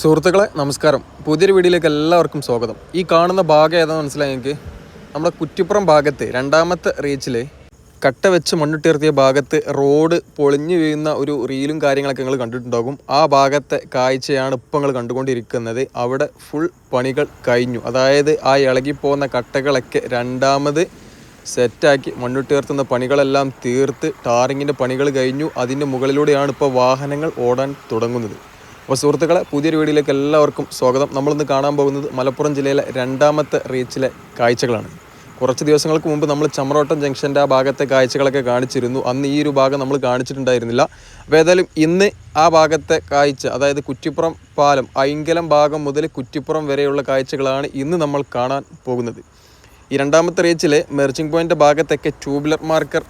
സുഹൃത്തുക്കളെ നമസ്കാരം. പുതിയൊരു വീഡിയോയിലേക്ക് എല്ലാവർക്കും സ്വാഗതം. ഈ കാണുന്ന ഭാഗം ഏതാണെന്ന് മനസ്സിലായി എനിക്ക്? നമ്മുടെ കുറ്റിപ്പുറം ഭാഗത്ത് രണ്ടാമത്തെ റീച്ചിൽ കട്ട വെച്ച് മണ്ണിട്ടുയർത്തിയ ഭാഗത്ത് റോഡ് പൊളിഞ്ഞു വീഴുന്ന ഒരു റീലും കാര്യങ്ങളൊക്കെ നിങ്ങൾ കണ്ടിട്ടുണ്ടാകും. ആ ഭാഗത്തെ കാഴ്ചയാണ് ഇപ്പോൾ നിങ്ങൾ കണ്ടുകൊണ്ടിരിക്കുന്നത്. അവിടെ ഫുൾ പണികൾ കഴിഞ്ഞു. അതായത് ആ ഇളകിപ്പോകുന്ന കട്ടകളൊക്കെ രണ്ടാമത് സെറ്റാക്കി മണ്ണിട്ടുയർത്തുന്ന പണികളെല്ലാം തീർത്ത് ടാറിങ്ങിന്റെ പണികൾ കഴിഞ്ഞു. അതിന്റെ മുകളിലൂടെയാണ് ഇപ്പോൾ വാഹനങ്ങൾ ഓടാൻ തുടങ്ങുന്നത്. അപ്പോൾ സുഹൃത്തുക്കളെ പുതിയൊരു വീഡിയോയിലേക്ക് എല്ലാവർക്കും സ്വാഗതം. നമ്മളിന്ന് കാണാൻ പോകുന്നത് മലപ്പുറം ജില്ലയിലെ രണ്ടാമത്തെ റീച്ചിലെ കാഴ്ചകളാണ്. കുറച്ച് ദിവസങ്ങൾക്ക് മുമ്പ് നമ്മൾ ചമ്രോട്ടം ജംഗ്ഷന്റെ ആ ഭാഗത്തെ കാഴ്ചകളൊക്കെ കാണിച്ചിരുന്നു. അന്ന് ഈ ഒരു ഭാഗം നമ്മൾ കാണിച്ചിട്ടുണ്ടായിരുന്നില്ല. അപ്പോൾ ഏതായാലും ഇന്ന് ആ ഭാഗത്തെ കാഴ്ച അതായത് കുറ്റിപ്പുറം പാലം ഐങ്കലം ഭാഗം മുതൽ കുറ്റിപ്പുറം വരെയുള്ള കാഴ്ചകളാണ് ഇന്ന് നമ്മൾ കാണാൻ പോകുന്നത്. ഈ രണ്ടാമത്തെ റീച്ചിലെ മെർച്ചിങ് പോയിന്റ് ഭാഗത്തൊക്കെ ട്യൂബ്ലർ മാർക്കർ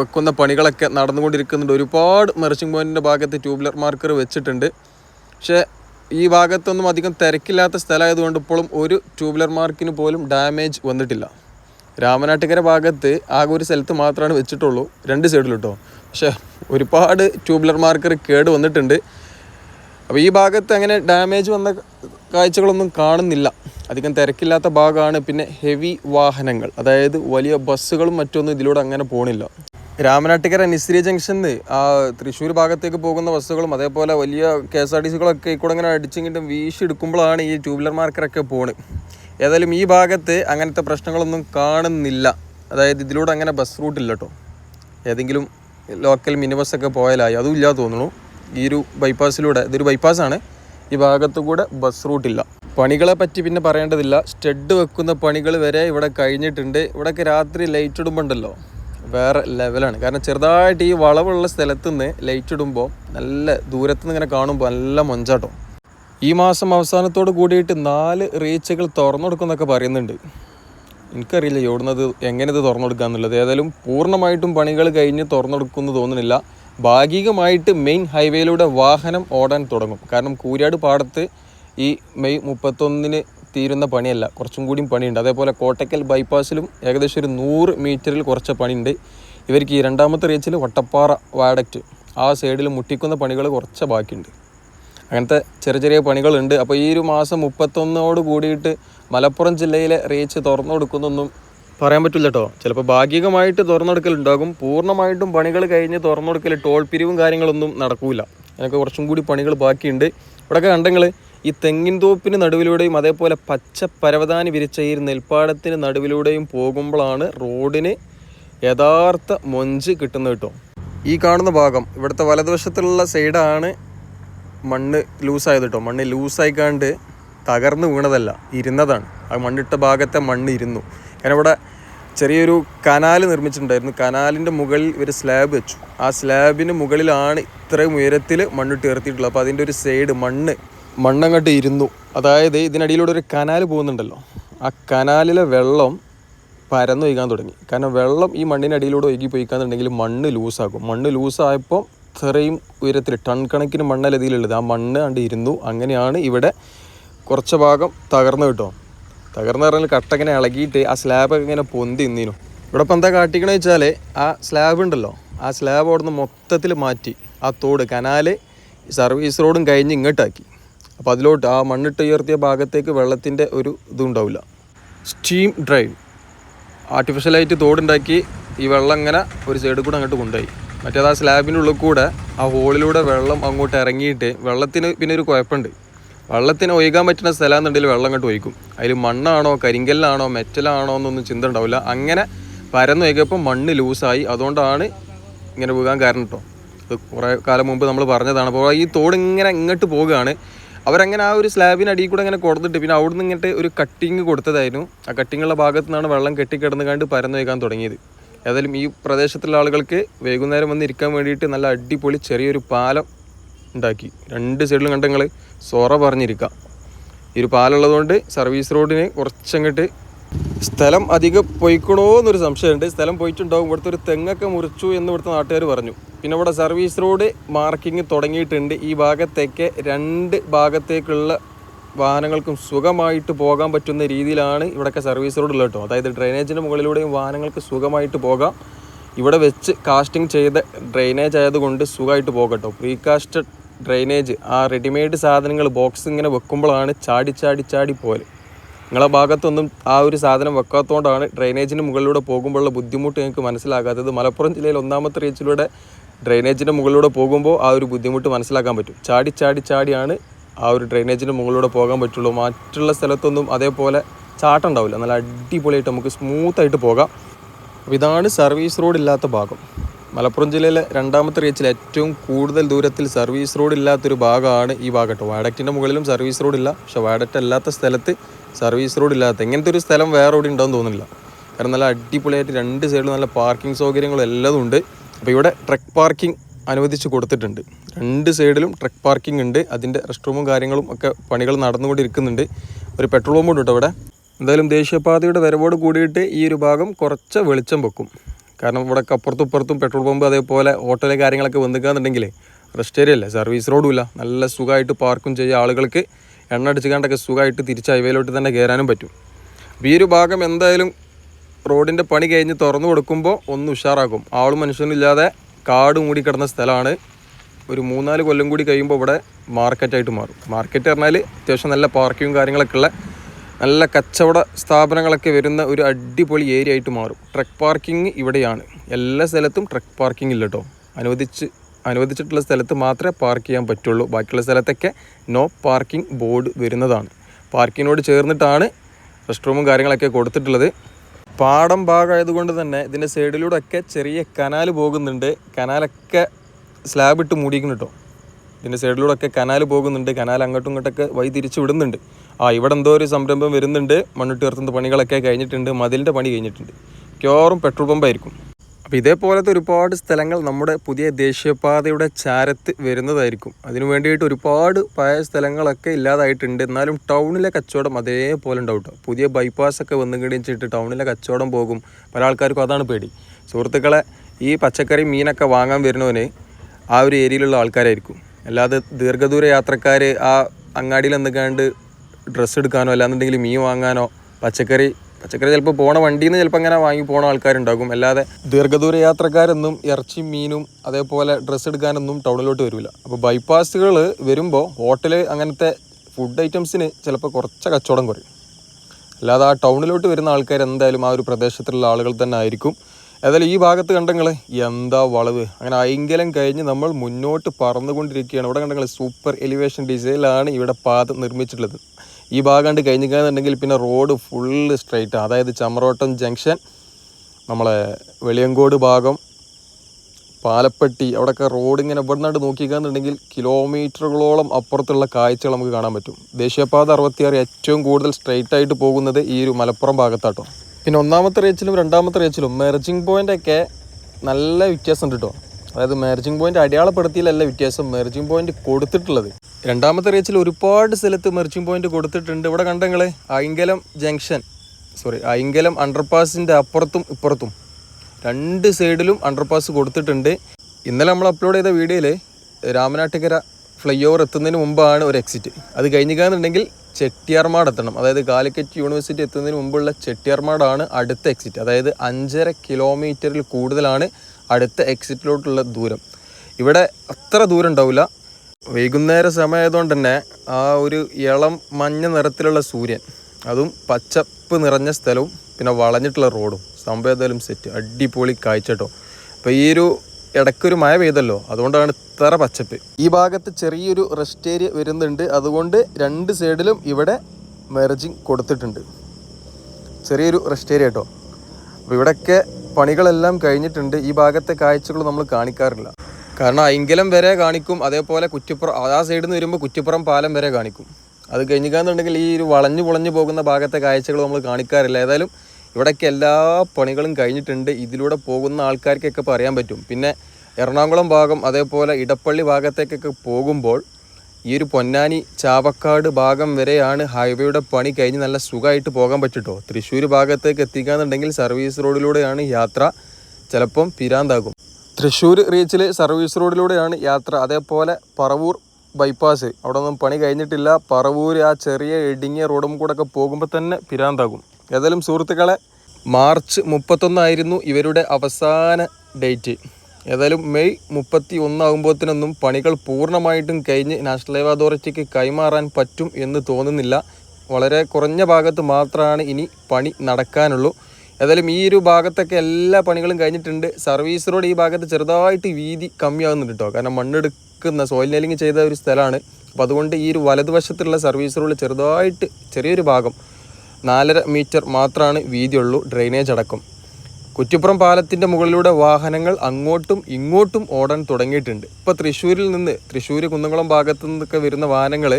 വെക്കുന്ന പണികളൊക്കെ നടന്നുകൊണ്ടിരിക്കുന്നുണ്ട്. ഒരുപാട് മെർച്ചിങ് പോയിന്റിന്റെ ഭാഗത്ത് ട്യൂബ്ലർ മാർക്കർ വെച്ചിട്ടുണ്ട്. പക്ഷേ ഈ ഭാഗത്തൊന്നും അധികം തിരക്കില്ലാത്ത സ്ഥലമായതുകൊണ്ട് ഇപ്പോഴും ഒരു ട്യൂബ്ലർ മാർക്കിന് പോലും ഡാമേജ് വന്നിട്ടില്ല. രാമനാട്ടുകര ഭാഗത്ത് ആകെ ഒരു സ്ഥലത്ത് മാത്രമാണ് വെച്ചിട്ടുള്ളൂ. രണ്ട് സൈഡിൽ കേട്ടോ പക്ഷേ ഒരുപാട് ട്യൂബ്ലർ മാർക്കർ കേട് വന്നിട്ടുണ്ട്. അപ്പോൾ ഈ ഭാഗത്ത് അങ്ങനെ ഡാമേജ് വന്ന കാഴ്ചകളൊന്നും കാണുന്നില്ല. അധികം തിരക്കില്ലാത്ത ഭാഗമാണ്. പിന്നെ ഹെവി വാഹനങ്ങൾ അതായത് വലിയ ബസ്സുകളും മറ്റൊന്നും ഇതിലൂടെ അങ്ങനെ പോണില്ല. രാമനാട്ടുകര നിസ്രി ജംഗ്ഷനിൽ ആ തൃശ്ശൂർ ഭാഗത്തേക്ക് പോകുന്ന ബസ്സുകളും അതേപോലെ വലിയ കെ എസ് ആർ ടി സികളൊക്കെ ഇക്കൂടെ ഇങ്ങനെ അടിച്ചിങ്ങിട്ടും വീശിയെടുക്കുമ്പോഴാണ് ഈ ട്യൂബുലർ മാർക്കറൊക്കെ പോണ്. ഏതായാലും ഈ ഭാഗത്ത് അങ്ങനത്തെ പ്രശ്നങ്ങളൊന്നും കാണുന്നില്ല. അതായത് ഇതിലൂടെ അങ്ങനെ ബസ് റൂട്ടില്ല കേട്ടോ ഏതെങ്കിലും ലോക്കൽ മിനി ബസ്സൊക്കെ പോയാലായി. അതും ഇല്ലാതെ തോന്നുന്നു. ഈ ഒരു ബൈപ്പാസിലൂടെ ഇതൊരു ബൈപ്പാസാണ്. ഈ ഭാഗത്തു കൂടെ ബസ് റൂട്ടില്ല. പണികളെ പറ്റി പിന്നെ പറയേണ്ടതില്ല. സ്റ്റെഡ് വെക്കുന്ന പണികൾ വരെ ഇവിടെ കഴിഞ്ഞിട്ടുണ്ട്. ഇവിടെയൊക്കെ രാത്രി ലൈറ്റ് ഇടുമ്പോൾ ഉണ്ടല്ലോ വേറെ ലെവലാണ് കാരണം ചെറുതായിട്ട് ഈ വളവുള്ള സ്ഥലത്ത് നിന്ന് ലൈറ്റ് ഇടുമ്പോൾ നല്ല ദൂരത്തു നിന്ന് ഇങ്ങനെ കാണുമ്പോൾ നല്ല മൊഞ്ചാട്ടോ. ഈ മാസം അവസാനത്തോട് കൂടിയിട്ട് നാല് റീച്ചുകൾ തുറന്നു കൊടുക്കുമെന്നൊക്കെ പറയുന്നുണ്ട്. എനിക്കറിയില്ല എവിടുന്നത് എങ്ങനെ ഇത് തുറന്നു കൊടുക്കുക എന്നുള്ളത്. ഏതായാലും പൂർണമായിട്ടും പണികൾ കഴിഞ്ഞ് തുറന്നു കൊടുക്കുമെന്ന് തോന്നുന്നില്ല. ഭാഗികമായിട്ട് മെയിൻ ഹൈവേയിലൂടെ വാഹനം ഓടാൻ തുടങ്ങും. കാരണം കൂരാട് പാടത്ത് ഈ മെയ് മുപ്പത്തൊന്നിന് തീരുന്ന പണിയല്ല. കുറച്ചും കൂടിയും പണിയുണ്ട്. അതേപോലെ കോട്ടക്കൽ ബൈപ്പാസിലും ഏകദേശം ഒരു നൂറ് മീറ്ററിൽ കുറച്ച് പണിയുണ്ട്. ഇവർക്ക് ഈ രണ്ടാമത്തെ റീച്ചിൽ വട്ടപ്പാറ വാഡക്റ്റ് ആ സൈഡിൽ മുട്ടിക്കുന്ന പണികൾ കുറച്ച് ബാക്കിയുണ്ട്. അങ്ങനത്തെ ചെറിയ ചെറിയ പണികളുണ്ട്. അപ്പോൾ ഈ ഒരു മാസം മുപ്പത്തൊന്നോട് കൂടിയിട്ട് മലപ്പുറം ജില്ലയിലെ റീച്ച് തുറന്നു കൊടുക്കുന്നൊന്നും പറയാൻ പറ്റില്ല കേട്ടോ ചിലപ്പോൾ ഭാഗികമായിട്ട് തുറന്നെടുക്കലുണ്ടാകും പൂർണമായിട്ടും പണികൾ കഴിഞ്ഞ് തുറന്നെടുക്കൽ ടോൾ പിരിവും കാര്യങ്ങളൊന്നും നടക്കൂല. അതിനൊക്കെ കുറച്ചും കൂടി പണികൾ ബാക്കിയുണ്ട്. ഇവിടെയൊക്കെ കണ്ടെങ്കിൽ ഈ തെങ്ങിൻ തോപ്പിന് നടുവിലൂടെയും അതേപോലെ പച്ച പരവതാനി വിരിച്ച ഈ നെൽപ്പാടത്തിന് നടുവിലൂടെയും പോകുമ്പോഴാണ് റോഡിന് യഥാർത്ഥ മൊഞ്ച് കിട്ടുന്നത് കേട്ടോ. ഈ കാണുന്ന ഭാഗം ഇവിടുത്തെ വലതുവശത്തുള്ള സൈഡാണ് മണ്ണ് ലൂസായത് കേട്ടോ. മണ്ണ് ലൂസായിക്കാണ്ട് തകർന്നു വീണതല്ല ഇരുന്നതാണ്. ആ മണ്ണിട്ട ഭാഗത്തെ മണ്ണ് ഇരുന്നു. കാരണം ഇവിടെ ചെറിയൊരു കനാൽ നിർമ്മിച്ചിട്ടുണ്ടായിരുന്നു. കനാലിന്റെ മുകളിൽ ഒരു സ്ലാബ് വെച്ചു. ആ സ്ലാബിന് മുകളിലാണ് ഇത്രയും ഉയരത്തിൽ മണ്ണിട്ട് ഉയർത്തിയിട്ടുള്ളത്. അപ്പോൾ അതിന്റെ ഒരു സൈഡ് മണ്ണ് മണ്ണങ്ങോട്ട് ഇരുന്നു. അതായത് ഇതിനടിയിലൂടെ ഒരു കനാൽ പോകുന്നുണ്ടല്ലോ. ആ കനാലിലെ വെള്ളം പരന്നു ഒഴുകാൻ തുടങ്ങി. കാരണം വെള്ളം ഈ മണ്ണിനടിയിലൂടെ ഒഴുകി പോയിക്കാന്നുണ്ടെങ്കിൽ മണ്ണ് ലൂസാകും. മണ്ണ് ലൂസായപ്പോൾ ഇത്രയും ഉയരത്തിൽ ടൺ കണക്കിന് മണ്ണല്ല ഇതിലുള്ളത്. ആ മണ്ണ് കണ്ട് ഇരുന്നു. അങ്ങനെയാണ് ഇവിടെ കുറച്ച് ഭാഗം തകർന്നു കിട്ടും. തകർന്നു പറഞ്ഞാൽ കട്ട ഇങ്ങനെ ഇളകിയിട്ട് ആ സ്ലാബൊക്കെ ഇങ്ങനെ പൊന്തി നിന്നു ഇവിടെ ഇപ്പം എന്താ കാട്ടിക്കണെന്ന് വെച്ചാൽ ആ സ്ലാബ് ഉണ്ടല്ലോ. ആ സ്ലാബ് അവിടുന്ന് മൊത്തത്തിൽ മാറ്റി ആ തോട് കനാല് സർവീസ് റോഡും കഴിഞ്ഞ് ഇങ്ങോട്ടാക്കി. അപ്പോൾ അതിലോട്ട് ആ മണ്ണിട്ട് ഉയർത്തിയ ഭാഗത്തേക്ക് വെള്ളത്തിന്റെ ഒരു ഇതുണ്ടാവില്ല. സ്റ്റീം ഡ്രൈവ് ആർട്ടിഫിഷ്യലായിട്ട് തോടുണ്ടാക്കി ഈ വെള്ളം ഇങ്ങനെ ഒരു സൈഡിൽ കൂടെ അങ്ങോട്ട് കൊണ്ടുപോയി. മറ്റേത് ആ സ്ലാബിന്റെ ഉള്ളിൽ കൂടെ ആ ഹോളിലൂടെ വെള്ളം അങ്ങോട്ട് ഇറങ്ങിയിട്ട് വെള്ളത്തിന് പിന്നെ ഒരു കുഴപ്പമുണ്ട്. വെള്ളത്തിന് ഒഴുകാൻ പറ്റുന്ന സ്ഥലം എന്നുണ്ടെങ്കിൽ വെള്ളം അങ്ങോട്ട് ഒഴിക്കും അതിൽ മണ്ണാണോ കരിങ്കല്ലാണോ മെറ്റലാണോ എന്നൊന്നും ചിന്ത ഉണ്ടാവില്ല. അങ്ങനെ പരന്നൊഴുകിയപ്പോൾ മണ്ണ് ലൂസായി. അതുകൊണ്ടാണ് ഇങ്ങനെ പോകാൻ കാരണം കേട്ടോ അത് കുറേ കാലം മുമ്പ് നമ്മൾ പറഞ്ഞതാണ്. അപ്പോൾ ഈ തോട് ഇങ്ങനെ ഇങ്ങോട്ട് പോവുകയാണ്. അവരങ്ങനെ ആ ഒരു സ്ലാബിന് അടിയിൽ കൂടെ അങ്ങനെ കൊടുത്തിട്ട് പിന്നെ അവിടുന്ന് ഇങ്ങോട്ട് ഒരു കട്ടിങ് കൊടുത്തതായിരുന്നു. ആ കട്ടിങ്ങുള്ള ഭാഗത്തു നിന്നാണ് വെള്ളം കെട്ടിക്കിടന്ന് കണ്ട് പരന്നു വയ്ക്കാൻ തുടങ്ങിയത്. ഏതായാലും ഈ പ്രദേശത്തുള്ള ആളുകൾക്ക് വൈകുന്നേരം വന്ന് ഇരിക്കാൻ വേണ്ടിയിട്ട് നല്ല അടിപൊളി ചെറിയൊരു പാലം ഉണ്ടാക്കി. രണ്ട് സൈഡിലും കണ്ട് നിങ്ങൾ സൊറ പറഞ്ഞിരിക്കാം. ഈ ഒരു പാലുള്ളതുകൊണ്ട് സർവീസ് റോഡിന് കുറച്ചങ്ങോട്ട് സ്ഥലം അധികം പോയിക്കണോ എന്നൊരു സംശയമുണ്ട്. സ്ഥലം പോയിട്ടുണ്ടാവും. ഇവിടുത്തെ ഒരു തെങ്ങൊക്കെ മുറിച്ചു എന്ന് ഇവിടുത്തെ നാട്ടുകാർ പറഞ്ഞു. പിന്നെ ഇവിടെ സർവീസ് റോഡ് മാർക്കിംഗ് തുടങ്ങിയിട്ടുണ്ട്. ഈ ഭാഗത്തേക്ക് രണ്ട് ഭാഗത്തേക്കുള്ള വാഹനങ്ങൾക്കും സുഖമായിട്ട് പോകാൻ പറ്റുന്ന രീതിയിലാണ് ഇവിടെയൊക്കെ സർവീസ് റോഡ് കേട്ടോ. അതായത് ഡ്രെയിനേജിന്റെ മുകളിലൂടെയും വാഹനങ്ങൾക്ക് സുഖമായിട്ട് പോകാം. ഇവിടെ വെച്ച് കാസ്റ്റിംഗ് ചെയ്ത ഡ്രെയിനേജ് ആയതുകൊണ്ട് സുഖമായിട്ട് പോകട്ടോ പ്രീ കാസ്റ്റഡ് ഡ്രെയിനേജ് ആ റെഡിമെയ്ഡ് സാധനങ്ങൾ ബോക്സ് ഇങ്ങനെ വെക്കുമ്പോഴാണ് ചാടി ചാടി ചാടി പോലെ നിങ്ങളെ ഭാഗത്തൊന്നും ആ ഒരു സാധനം വെക്കാത്തതുകൊണ്ടാണ് ഡ്രെയിനേജിന് മുകളിലൂടെ പോകുമ്പോഴുള്ള ബുദ്ധിമുട്ട് നിങ്ങൾക്ക് മനസ്സിലാകാത്തത്. മലപ്പുറം ജില്ലയിൽ ഒന്നാമത്തെ റീച്ചിലൂടെ ഡ്രെയിനേജിന്റെ മുകളിലൂടെ പോകുമ്പോൾ ആ ഒരു ബുദ്ധിമുട്ട് മനസ്സിലാക്കാൻ പറ്റും. ചാടി ചാടി ചാടിയാണ് ആ ഒരു ഡ്രെയിനേജിന്റെ മുകളിലൂടെ പോകാൻ പറ്റുള്ളൂ. മറ്റുള്ള സ്ഥലത്തൊന്നും അതേപോലെ ചാട്ടം ഉണ്ടാവില്ല നല്ല അടിപൊളിയായിട്ട് നമുക്ക് സ്മൂത്തായിട്ട് പോകാം. അപ്പോൾ ഇതാണ് സർവീസ് റോഡ് ഇല്ലാത്ത ഭാഗം. മലപ്പുറം ജില്ലയിലെ രണ്ടാമത്തെ റീച്ചിൽ ഏറ്റവും കൂടുതൽ ദൂരത്തിൽ സർവീസ് റോഡ് ഇല്ലാത്തൊരു ഭാഗമാണ് ഈ ഭാഗം കേട്ടോ. വാഡക്റ്റിന്റെ മുകളിലും സർവീസ് റോഡ് ഇല്ല. പക്ഷെ വാഡക്റ്റ് അല്ലാത്ത സ്ഥലത്ത് സർവീസ് റോഡ് ഇല്ലാത്ത എങ്ങനത്തെ ഒരു സ്ഥലം വേറെ എവിടെ ഉണ്ടാവും തോന്നുന്നില്ല. കാരണം നല്ല അടിപൊളിയായിട്ട് രണ്ട് സൈഡിലും നല്ല പാർക്കിംഗ് സൗകര്യങ്ങളും എല്ലാം ഉണ്ട്. അപ്പോൾ ഇവിടെ ട്രക്ക് പാർക്കിംഗ് അനുവദിച്ച് കൊടുത്തിട്ടുണ്ട്. രണ്ട് സൈഡിലും ട്രക്ക് പാർക്കിംഗ് ഉണ്ട്. അതിന്റെ റെസ്റ്റ് റൂമും കാര്യങ്ങളും ഒക്കെ പണികൾ നടന്നുകൊണ്ടിരിക്കുന്നുണ്ട്. ഒരു പെട്രോൾ പമ്പ് ഉണ്ട് അവിടെ എന്തായാലും ദേശീയപാതയുടെ വരവോട് കൂടിയിട്ട് ഈ ഒരു ഭാഗം കുറച്ച് വെളിച്ചം വെക്കും. കാരണം ഇവിടെ അപ്പുറത്തും ഇപ്പുറത്തും പെട്രോൾ പമ്പ് അതേപോലെ ഹോട്ടലും കാര്യങ്ങളൊക്കെ വന്നിക്കാന്നുണ്ടെങ്കിൽ റെസ്റ്റ് ഏരിയ അല്ലേ? സർവീസ് റോഡും ഇല്ല. നല്ല സുഖമായിട്ട് പാർക്കും ചെയ്യുക ആളുകൾക്ക് എണ്ണ അടിച്ചുകൊണ്ടൊക്കെ സുഖമായിട്ട് തിരിച്ച് ഹൈവേയിലോട്ട് തന്നെ കയറാനും പറ്റും. അപ്പോൾ ഈ ഒരു ഭാഗം എന്തായാലും റോഡിന്റെ പണി കഴിഞ്ഞ് തുറന്നു കൊടുക്കുമ്പോൾ ഒന്ന് ഉഷാറാക്കും ആളും മനുഷ്യനും ഇല്ലാതെ കാട് മൂടിക്കിടന്ന സ്ഥലമാണ്. ഒരു മൂന്നാൽ കൊല്ലം കൂടി കഴിയുമ്പോൾ ഇവിടെ മാർക്കറ്റായിട്ട് മാറും. മാർക്കറ്റ് പറഞ്ഞാൽ അത്യാവശ്യം നല്ല പാർക്കിങ്ങും കാര്യങ്ങളൊക്കെ ഉള്ള നല്ല കച്ചവട സ്ഥാപനങ്ങളൊക്കെ വരുന്ന ഒരു അടിപൊളി ഏരിയ ആയിട്ട് മാറും. ട്രക്ക് പാർക്കിംഗ് ഇവിടെയാണ്. എല്ലാ സ്ഥലത്തും ട്രക്ക് പാർക്കിംഗ് ഇല്ല കേട്ടോ അനുവദിച്ച് അനുവദിച്ചിട്ടുള്ള സ്ഥലത്ത് മാത്രമേ പാർക്ക് ചെയ്യാൻ പറ്റുള്ളൂ. ബാക്കിയുള്ള സ്ഥലത്തൊക്കെ നോ പാർക്കിംഗ് ബോർഡ് വരുന്നതാണ്. പാർക്കിങ്ങിനോട് ചേർന്നിട്ടാണ് റെസ്റ്റ് റൂമും കാര്യങ്ങളൊക്കെ കൊടുത്തിട്ടുള്ളത്. പാടം ഭാഗമായതുകൊണ്ട് തന്നെ ഇതിന്റെ സൈഡിലൂടെ ഒക്കെ ചെറിയ കനാൽ പോകുന്നുണ്ട്. കനാലൊക്കെ സ്ലാബ് ഇട്ട് മൂടിയിരിക്കുന്നു കേട്ടോ. ഇതിന്റെ സൈഡിലൂടെ ഒക്കെ കനാൽ പോകുന്നുണ്ട്. കനാൽ അങ്ങോട്ടും ഇങ്ങോട്ടൊക്കെ വഴി തിരിച്ചു വിടുന്നുണ്ട്. ആ ഇവിടെ എന്തോ ഒരു സംരംഭം വരുന്നുണ്ട്. മണ്ണിട്ട് ഉയർത്തുന്ന പണികളൊക്കെ കഴിഞ്ഞിട്ടുണ്ട്. മതിലിന്റെ പണി കഴിഞ്ഞിട്ടുണ്ട്. മിക്കവാറും പെട്രോൾ പമ്പായിരിക്കും. അപ്പോൾ ഇതേപോലത്തെ ഒരുപാട് സ്ഥലങ്ങൾ നമ്മുടെ പുതിയ ദേശീയപാതയുടെ ചാരത്ത് വരുന്നതായിരിക്കും. അതിനു വേണ്ടിയിട്ട് ഒരുപാട് പഴയ സ്ഥലങ്ങളൊക്കെ ഇല്ലാതായിട്ടുണ്ട്. എന്നാലും ടൗണിലെ കച്ചവടം അതേപോലെ ഉണ്ടാവും പുതിയ ബൈപ്പാസ് ഒക്കെ വന്നു കഴിഞ്ഞിട്ട് ടൗണിലെ കച്ചവടം പോകും. പല ആൾക്കാർക്കും അതാണ് പേടി. സുഹൃത്തുക്കളെ ഈ പച്ചക്കറി മീനൊക്കെ വാങ്ങാൻ വരുന്നവന് ആ ഒരു ഏരിയയിലുള്ള ആൾക്കാരായിരിക്കും. അല്ലാതെ ദീർഘദൂര യാത്രക്കാർ ആ അങ്ങാടിയിൽ നിന്നുകാണ്ട് ഡ്രസ്സ് എടുക്കാനോ അല്ലാന്നുണ്ടെങ്കിൽ മീൻ വാങ്ങാനോ പച്ചക്കറി പച്ചക്കറി ചിലപ്പോൾ പോണ വണ്ടിയിൽ നിന്ന് ചിലപ്പോൾ അങ്ങനെ വാങ്ങി പോണ ആൾക്കാരുണ്ടാകും. അല്ലാതെ ദീർഘദൂര യാത്രക്കാരൊന്നും ഇറച്ചി മീനും അതേപോലെ ഡ്രസ്സ് എടുക്കാനൊന്നും ടൗണിലോട്ട് വരില്ല അപ്പോൾ ബൈപ്പാസുകൾ വരുമ്പോൾ ഹോട്ടൽ അങ്ങനത്തെ ഫുഡ് ഐറ്റംസിന് ചിലപ്പോൾ കുറച്ച് കച്ചവടം കുറയും. അല്ലാതെ ആ ടൗണിലോട്ട് വരുന്ന ആൾക്കാർ എന്തായാലും ആ ഒരു പ്രദേശത്തുള്ള ആളുകൾ തന്നെ ആയിരിക്കും. ഏതായാലും ഈ ഭാഗത്ത് കണ്ടങ്ങൾ എന്താ വളവ്? അങ്ങനെ അയങ്കലം കഴിഞ്ഞ് നമ്മൾ മുന്നോട്ട് പറന്നുകൊണ്ടിരിക്കുകയാണ്. ഇവിടെ കണ്ടങ്ങൾ സൂപ്പർ എലിവേഷൻ ഡിസൈനിലാണ് ഇവിടെ പാത നിർമ്മിച്ചിട്ടുള്ളത്. ഈ ഭാഗം കണ്ട് കഴിഞ്ഞിരിക്കുകയാണെന്നുണ്ടെങ്കിൽ പിന്നെ റോഡ് ഫുള്ള് സ്ട്രൈറ്റ് അതായത് ചമറോട്ടം ജംഗ്ഷൻ നമ്മളെ വെളിയങ്കോട് ഭാഗം പാലപ്പെട്ടി അവിടെയൊക്കെ റോഡ് ഇങ്ങനെ ഇവിടെ നിന്നാണ്ട് നോക്കിക്കാന്നുണ്ടെങ്കിൽ കിലോമീറ്ററുകളോളം അപ്പുറത്തുള്ള കാഴ്ചകൾ നമുക്ക് കാണാൻ പറ്റും. ദേശീയപാത അറുപത്തിയാറ് ഏറ്റവും കൂടുതൽ സ്ട്രൈറ്റ് ആയിട്ട് പോകുന്നത് ഈ ഒരു മലപ്പുറം ഭാഗത്താട്ടോ. പിന്നെ ഒന്നാമത്തെ റേച്ചിലും രണ്ടാമത്തെ റേച്ചിലും മെർജിങ് പോയിന്റ് ഒക്കെ നല്ല വ്യത്യാസം ഉണ്ട് കേട്ടോ അതായത് മെർജിങ് പോയിന്റ് അടയാളപ്പെടുത്തിയിലല്ല വ്യത്യാസം മെർജിങ് പോയിന്റ് കൊടുത്തിട്ടുള്ളത്. രണ്ടാമത്തെ റേച്ചിൽ ഒരുപാട് സ്ഥലത്ത് മെർച്ചിങ് പോയിന്റ് കൊടുത്തിട്ടുണ്ട്. ഇവിടെ കണ്ടെങ്കിൽ അയിങ്കലം ജംഗ്ഷൻ. സോറി അയിങ്കലം അണ്ടർപാസിന്റെ അപ്പുറത്തും ഇപ്പുറത്തും. രണ്ട് സൈഡിലും അണ്ടർപാസ് കൊടുത്തിട്ടുണ്ട്. ഇന്നലെ നമ്മൾ അപ്ലോഡ് ചെയ്ത വീഡിയോയിൽ രാമനാട്ടുകര ഫ്ലൈ ഓവർ എത്തുന്നതിന് മുമ്പാണ് ഒരു എക്സിറ്റ് അത് കഴിഞ്ഞിക്കാന്നുണ്ടെങ്കിൽ ചെട്ടിയാർമാട് എത്തണം. അതായത് കാലിക്കറ്റ് യൂണിവേഴ്സിറ്റി എത്തുന്നതിന് മുമ്പുള്ള ചെട്ടിയാർമാടാണ് അടുത്ത എക്സിറ്റ് അതായത് അഞ്ചര കിലോമീറ്ററിൽ കൂടുതലാണ് അടുത്ത എക്സിറ്റിലോട്ടുള്ള ദൂരം. ഇവിടെ അത്ര ദൂരം ഉണ്ടാവില്ല. വൈകുന്നേര സമയമായതുകൊണ്ട് തന്നെ ആ ഒരു ഇളം മഞ്ഞ നിറത്തിലുള്ള സൂര്യൻ അതും പച്ചപ്പ് നിറഞ്ഞ സ്ഥലവും പിന്നെ വളഞ്ഞിട്ടുള്ള റോഡും സംഭവം സെറ്റ് അടിപൊളി കാഴ്ച കേട്ടോ. അപ്പോൾ ഈ ഒരു ഇടയ്ക്കൊരു മഴ പെയ്തല്ലോ അതുകൊണ്ടാണ് ഇത്ര പച്ചപ്പ്. ഈ ഭാഗത്ത് ചെറിയൊരു റെസ്റ്റ് ഏരിയ വരുന്നുണ്ട്. അതുകൊണ്ട് രണ്ട് സൈഡിലും ഇവിടെ മെർജിങ് കൊടുത്തിട്ടുണ്ട്. ചെറിയൊരു റെസ്റ്റ് ഏരിയ കേട്ടോ. അപ്പോൾ ഇവിടെയൊക്കെ പണികളെല്ലാം കഴിഞ്ഞിട്ടുണ്ട്. ഈ ഭാഗത്തെ കാഴ്ചകൾ നമ്മൾ കാണിക്കാറില്ല. കാരണം ഐങ്കലം വരെ കാണിക്കും അതേപോലെ കുറ്റിപ്പുറം ആ സൈഡിൽ നിന്ന് വരുമ്പോൾ കുറ്റിപ്പുറം പാലം വരെ കാണിക്കും. അത് കഴിഞ്ഞിക്കാന്നുണ്ടെങ്കിൽ ഈ ഒരു വളഞ്ഞു പൊളഞ്ഞു പോകുന്ന ഭാഗത്തെ കാഴ്ചകൾ നമ്മൾ കാണിക്കാറില്ല. ഏതായാലും ഇവിടേക്ക് എല്ലാ പണികളും കഴിഞ്ഞിട്ടുണ്ട്. ഇതിലൂടെ പോകുന്ന ആൾക്കാർക്കൊക്കെ ഇപ്പോൾ അറിയാൻ പറ്റും. പിന്നെ എറണാകുളം ഭാഗം അതേപോലെ ഇടപ്പള്ളി ഭാഗത്തേക്കൊക്കെ പോകുമ്പോൾ ഈ ഒരു പൊന്നാനി ചാവക്കാട് ഭാഗം വരെയാണ് ഹൈവേയുടെ പണി കഴിഞ്ഞ് നല്ല സുഖമായിട്ട് പോകാൻ പറ്റിട്ടോ? തൃശ്ശൂർ ഭാഗത്തേക്ക് എത്തിക്കാന്നുണ്ടെങ്കിൽ സർവീസ് റോഡിലൂടെയാണ് യാത്ര. ചിലപ്പം പിരാന്താകും. തൃശ്ശൂർ റീച്ചിൽ സർവീസ് റോഡിലൂടെയാണ് യാത്ര. അതേപോലെ പറവൂർ ബൈപ്പാസ്. അവിടെ ഒന്നും പണി കഴിഞ്ഞിട്ടില്ല. പറവൂർ ആ ചെറിയ ഇടുങ്ങിയ റോഡും കൂടെ ഒക്കെ പോകുമ്പോൾ തന്നെ പിരാന്താകും. ഏതായാലും സുഹൃത്തുക്കളെ മാർച്ച് മുപ്പത്തൊന്നായിരുന്നു ഇവരുടെ അവസാന ഡേറ്റ്. ഏതായാലും മെയ് മുപ്പത്തി ഒന്നാകുമ്പോഴത്തിനൊന്നും പണികൾ പൂർണമായിട്ടും കഴിഞ്ഞ് നാഷണൽ ഹൈവേ അതോറിറ്റിക്ക് കൈമാറാൻ പറ്റും എന്ന് തോന്നുന്നില്ല. വളരെ കുറഞ്ഞ ഭാഗത്ത് മാത്രമാണ് ഇനി പണി നടക്കാനുള്ളൂ. ഏതായാലും ഈ ഒരു ഭാഗത്തൊക്കെ എല്ലാ പണികളും കഴിഞ്ഞിട്ടുണ്ട്. സർവീസ് റോഡ് ഈ ഭാഗത്ത് ചെറുതായിട്ട് വീതി കമ്മിയാകുന്നുണ്ട് കേട്ടോ കാരണം മണ്ണെടുക്കുന്ന സോയിൽ നെയിലിംഗ് ചെയ്ത ഒരു സ്ഥലമാണ്. അപ്പോൾ അതുകൊണ്ട് ഈ ഒരു വലതുവശത്തുള്ള സർവീസ് റോഡ് ചെറുതായിട്ട് ചെറിയൊരു ഭാഗം നാലര മീറ്റർ മാത്രമാണ് വീതിയുള്ളൂ ഡ്രെയിനേജ് അടക്കം. കുറ്റിപ്പുറം പാലത്തിന്റെ മുകളിലൂടെ വാഹനങ്ങൾ അങ്ങോട്ടും ഇങ്ങോട്ടും ഓടാൻ തുടങ്ങിയിട്ടുണ്ട്. ഇപ്പോൾ തൃശ്ശൂരിൽ നിന്ന് തൃശ്ശൂർ കുന്നംകുളം ഭാഗത്തു നിന്നൊക്കെ വരുന്ന വാഹനങ്ങൾ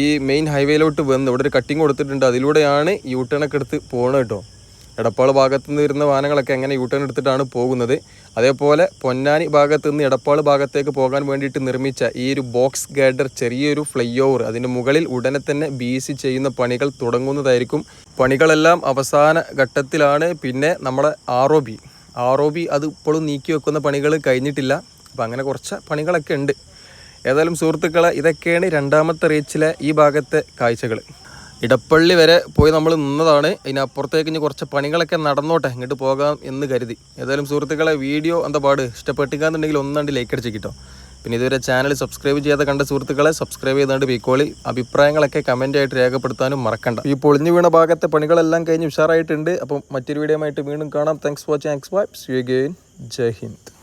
ഈ മെയിൻ ഹൈവേയിലോട്ട് വന്ന് ഇവിടെ ഒരു കട്ടിങ് കൊടുത്തിട്ടുണ്ട്. അതിലൂടെയാണ് യൂ ടേൺ എടുത്ത് പോകണം കേട്ടോ എടപ്പാൾ ഭാഗത്തു നിന്ന് വരുന്ന വാഹനങ്ങളൊക്കെ എങ്ങനെ യൂട്ടേൺ ടേൺ എടുത്തിട്ടാണ് പോകുന്നത്. അതേപോലെ പൊന്നാനി ഭാഗത്ത് നിന്ന് എടപ്പാൾ ഭാഗത്തേക്ക് പോകാൻ വേണ്ടിയിട്ട് നിർമ്മിച്ച ഈ ഒരു ബോക്സ് ഗൈഡർ ചെറിയൊരു ഫ്ലൈ ഓവർ അതിന്റെ മുകളിൽ ഉടനെ തന്നെ ബി സി ചെയ്യുന്ന പണികൾ തുടങ്ങുന്നതായിരിക്കും. പണികളെല്ലാം അവസാന ഘട്ടത്തിലാണ്. പിന്നെ നമ്മുടെ R O B R O B അത് ഇപ്പോഴും നീക്കി വെക്കുന്ന പണികൾ കഴിഞ്ഞിട്ടില്ല. അപ്പം അങ്ങനെ കുറച്ച് പണികളൊക്കെ ഉണ്ട്. ഏതായാലും സുഹൃത്തുക്കളെ ഇതൊക്കെയാണ് രണ്ടാമത്തെ റീച്ചിലെ ഈ ഭാഗത്തെ കാഴ്ചകൾ. ഇടപ്പള്ളി വരെ പോയി നമ്മൾ നിന്നതാണ്. അതിനപ്പുറത്തേക്ക് ഇനി കുറച്ച് പണികളൊക്കെ നടന്നോട്ടെ ഇങ്ങോട്ട് പോകാം എന്ന് കരുതി. ഏതായാലും സുഹൃത്തുക്കളെ വീഡിയോ എന്താ പാട്? ഇഷ്ടപ്പെട്ടിക്കാന്നുണ്ടെങ്കിൽ ഒന്നാണ്ട് ലൈക്ക് അടിച്ച് കിട്ടോ. പിന്നെ ഇതുവരെ ചാനൽ സബ്സ്ക്രൈബ് ചെയ്യാതെ കണ്ട സുഹൃത്തുക്കളെ സബ്സ്ക്രൈബ് ചെയ്തുകൊണ്ട് വീക്കോളി അഭിപ്രായങ്ങളൊക്കെ കമന്റ് ആയിട്ട് രേഖപ്പെടുത്താനും മറക്കണ്ട. ഈ പൊളിഞ്ഞു വീണ ഭാഗത്തെ പണികളെല്ലാം കഴിഞ്ഞ് ഉഷാറായിട്ടുണ്ട്. അപ്പം മറ്റൊരു വീഡിയോ ആയിട്ട് വീണ്ടും കാണാം. Thanks for watching X vibes you Jai Hind.